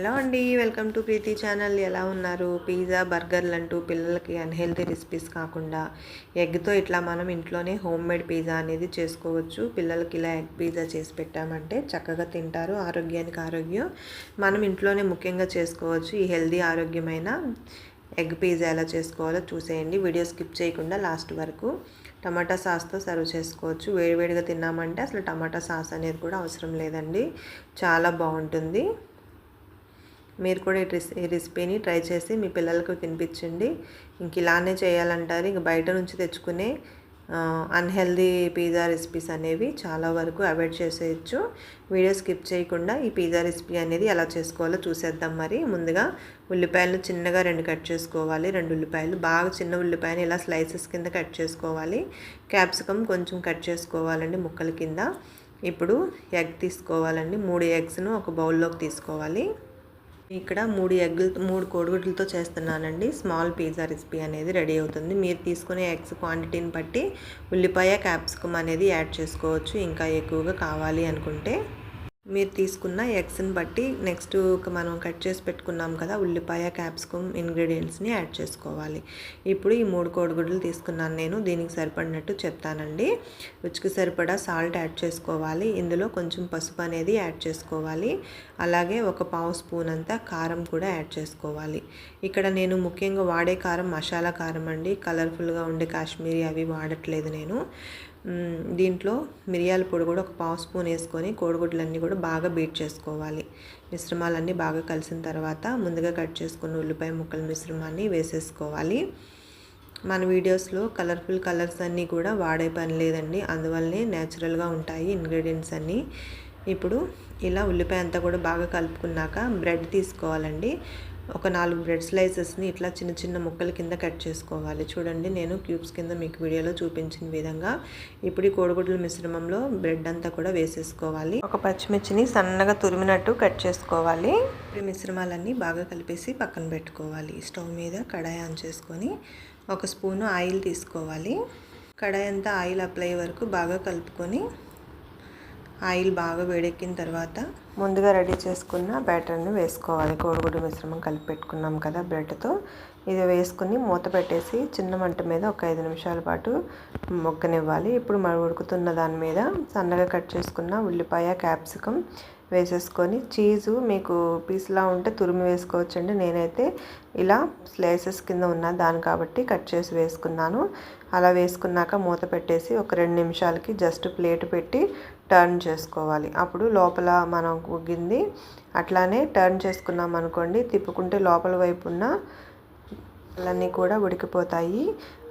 Hello అండి welcome to Preethi channel. ఎలా ఉన్నారు? పిజ్జా బర్గర్లు అంటూ పిల్లలకి అన్హెల్తీ రెసిపీస్ కాకుండా ఎగ్తో ఇట్లా మనం ఇంట్లోనే హోమ్ మేడ్ పిజ్జా అనేది చేసుకోవచ్చు. పిల్లలకి ఇలా ఎగ్ పిజ్జా చేసి పెట్టామంటే చక్కగా తింటారు. ఆరోగ్యానికి ఆరోగ్యం. మనం ఇంట్లోనే ముఖ్యంగా చేసుకోవచ్చు. ఈ హెల్దీ ఆరోగ్యమైన ఎగ్ పిజ్జా ఎలా చేసుకోవాలో చూసేయండి. వీడియో స్కిప్ చేయకుండా లాస్ట్ వరకు టమాటా సాస్తో సర్వ్ చేసుకోవచ్చు. వేడివేడిగా తిన్నామంటే అసలు టమాటా సాస్ అనేది కూడా అవసరం లేదండి. చాలా బాగుంటుంది. మీరు కూడా ఈ రెసిపీని ట్రై చేసి మీ పిల్లలకు తినిపించండి. ఇంక ఇలానే చేయాలంటారు. ఇంక బయట నుంచి తెచ్చుకునే అన్హెల్దీ పిజ్జా రెసిపీస్ అనేవి చాలా వరకు అవాయిడ్ చేసేయచ్చు. వీడియో స్కిప్ చేయకుండా ఈ పిజ్జా రెసిపీ అనేది ఎలా చేసుకోవాలో చూసేద్దాం మరి. ముందుగా ఉల్లిపాయలు చిన్నగా రెండు కట్ చేసుకోవాలి. రెండు ఉల్లిపాయలు బాగా చిన్న ఉల్లిపాయలు ఇలా స్లైసెస్ కింద కట్ చేసుకోవాలి. క్యాప్సికమ్ కొంచెం కట్ చేసుకోవాలండి ముక్కల కింద. ఇప్పుడు ఎగ్ తీసుకోవాలండి. మూడు ఎగ్స్ను ఒక బౌల్లోకి తీసుకోవాలి. ఇక్కడ మూడు ఎగ్గులు మూడు కోడిగుడ్లతో చేస్తున్నానండి. స్మాల్ పిజ్జా రెసిపీ అనేది రెడీ అవుతుంది. మీరు తీసుకునే ఎగ్స్ క్వాంటిటీని బట్టి ఉల్లిపాయ క్యాప్సికమ్ అనేది యాడ్ చేసుకోవచ్చు. ఇంకా ఎక్కువగా కావాలి అనుకుంటే మీరు తీసుకున్న ఎగ్స్ని బట్టి నెక్స్ట్ మనం కట్ చేసి పెట్టుకున్నాం కదా ఉల్లిపాయ క్యాప్సికమ్ ఇంగ్రీడియంట్స్ని యాడ్ చేసుకోవాలి. ఇప్పుడు ఈ మూడు కోడిగుడ్లు తీసుకున్నాను నేను దీనికి సరిపడినట్టు చెప్తానండి. రుచికి సరిపడా సాల్ట్ యాడ్ చేసుకోవాలి. ఇందులో కొంచెం పసుపు అనేది యాడ్ చేసుకోవాలి. అలాగే ఒక పావు స్పూన్ అంతా కారం కూడా యాడ్ చేసుకోవాలి. ఇక్కడ నేను ముఖ్యంగా వాడే కారం మసాలా కారం అండి. కలర్ఫుల్గా ఉండే కాశ్మీరీ అవి వాడట్లేదు నేను. దీంట్లో మిరియాల పొడి కూడా ఒక పావు స్పూన్ వేసుకొని కోడిగుడ్లన్నీ కూడా బాగా బీట్ చేసుకోవాలి. మిశ్రమాలన్నీ బాగా కలిసిన తర్వాత ముందుగా కట్ చేసుకున్న ఉల్లిపాయ ముక్కల మిశ్రమాన్ని వేసేసుకోవాలి. మన వీడియోస్లో కలర్ఫుల్ కలర్స్ అన్నీ కూడా వాడే పని లేదండి. అందువల్లనే న్యాచురల్గా ఉంటాయి ఇంగ్రీడియంట్స్ అన్నీ. ఇప్పుడు ఇలా ఉల్లిపాయ అంతా కూడా బాగా కలుపుకున్నాక బ్రెడ్ తీసుకోవాలండి. ఒక నాలుగు బ్రెడ్ స్లైసెస్ని ఇట్లా చిన్న చిన్న ముక్కల కింద కట్ చేసుకోవాలి. చూడండి నేను క్యూబ్స్ కింద మీకు వీడియోలో చూపించిన విధంగా ఇప్పుడు ఈ కోడిగుడ్ల మిశ్రమంలో బ్రెడ్ అంతా కూడా వేసేసుకోవాలి. ఒక పచ్చిమిర్చిని సన్నగా తురిమినట్టు కట్ చేసుకోవాలి. ఈ మిశ్రమాలన్నీ బాగా కలిపేసి పక్కన పెట్టుకోవాలి. స్టవ్ మీద కడాయి ఆన్ చేసుకొని ఒక స్పూను ఆయిల్ తీసుకోవాలి. కడాయి అంతా ఆయిల్ అప్లై వరకు బాగా కలుపుకొని ఆయిల్ బాగా వేడెక్కిన తర్వాత ముందుగా రెడీ చేసుకున్న బ్యాటర్ని వేసుకోవాలి. కోడిగుడ్డు మిశ్రమం కలిపి పెట్టుకున్నాం కదా బ్రెడ్తో. ఇది వేసుకుని మూత పెట్టేసి చిన్న మంట మీద ఒక ఐదు నిమిషాల పాటు మొగ్గనివ్వాలి ఇప్పుడు మరి ఉడుకుతున్న దాని మీద సన్నగా కట్ చేసుకున్న ఉల్లిపాయ క్యాప్సికమ్ వేసేసుకొని చీజు మీకు పీస్లా ఉంటే తురిమి వేసుకోవచ్చండి. నేనైతే ఇలా స్లైసెస్ కింద ఉన్న దాని కాబట్టి కట్ చేసి వేసుకున్నాను. అలా వేసుకున్నాక మూత పెట్టేసి ఒక రెండు నిమిషాలకి జస్ట్ ప్లేట్ పెట్టి టర్న్ చేసుకోవాలి. అప్పుడు లోపల మనం ఉగ్గింది. అట్లానే టర్న్ చేసుకున్నాం అనుకోండి తిప్పుకుంటే లోపల వైపు ఉన్న ముక్కలన్నీ కూడా ఉడికిపోతాయి.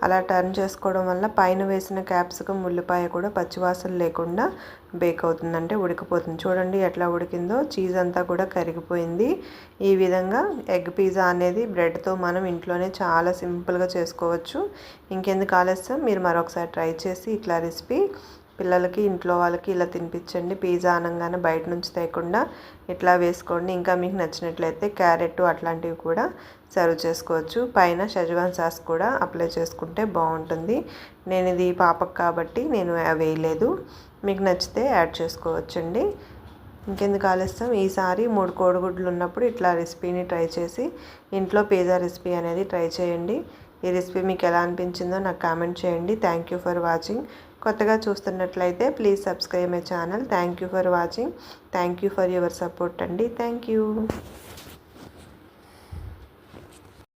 అలా టర్న్ చేసుకోవడం వల్ల పైన వేసిన క్యాప్సికమ్ ఉల్లిపాయ కూడా పచ్చివాసన లేకుండా బేక్ అవుతుంది అంటే ఉడికిపోతుంది. చూడండి ఎట్లా ఉడికిందో. చీజ్ అంతా కూడా కరిగిపోయింది. ఈ విధంగా ఎగ్ పిజ్జా అనేది బ్రెడ్తో మనం ఇంట్లోనే చాలా సింపుల్గా చేసుకోవచ్చు. ఇంకెందుకు ఆలస్యం? మీరు మరొకసారి ట్రై చేసి ఇట్లా రెసిపీ పిల్లలకి ఇంట్లో వాళ్ళకి ఇలా తినిపించండి. పిజ్జా అనగానే బయట నుంచి తేకుండా ఇట్లా వేసుకోండి. ఇంకా మీకు నచ్చినట్లయితే క్యారెట్ అట్లాంటివి కూడా సర్వ్ చేసుకోవచ్చు. పైన షజ్వాన్ సాస్ కూడా అప్లై చేసుకుంటే బాగుంటుంది. నేను ఇది పాపకు కాబట్టి నేను వేయలేదు. మీకు నచ్చితే యాడ్ చేసుకోవచ్చండి. ఇంకెందుకు ఆలస్యం? ఈసారి మూడు కోడిగుడ్లు ఉన్నప్పుడు ఇట్లా రెసిపీని ట్రై చేసి ఇంట్లో పిజ్జా రెసిపీ అనేది ట్రై చేయండి. ఈ రెసిపీ మీకు ఎలా అనిపించిందో నాకు కామెంట్ చేయండి. Thank you for watching. కొత్తగా చూస్తున్నట్లయితే please subscribe my channel thank you for watching thank you for your support అండి. Thank you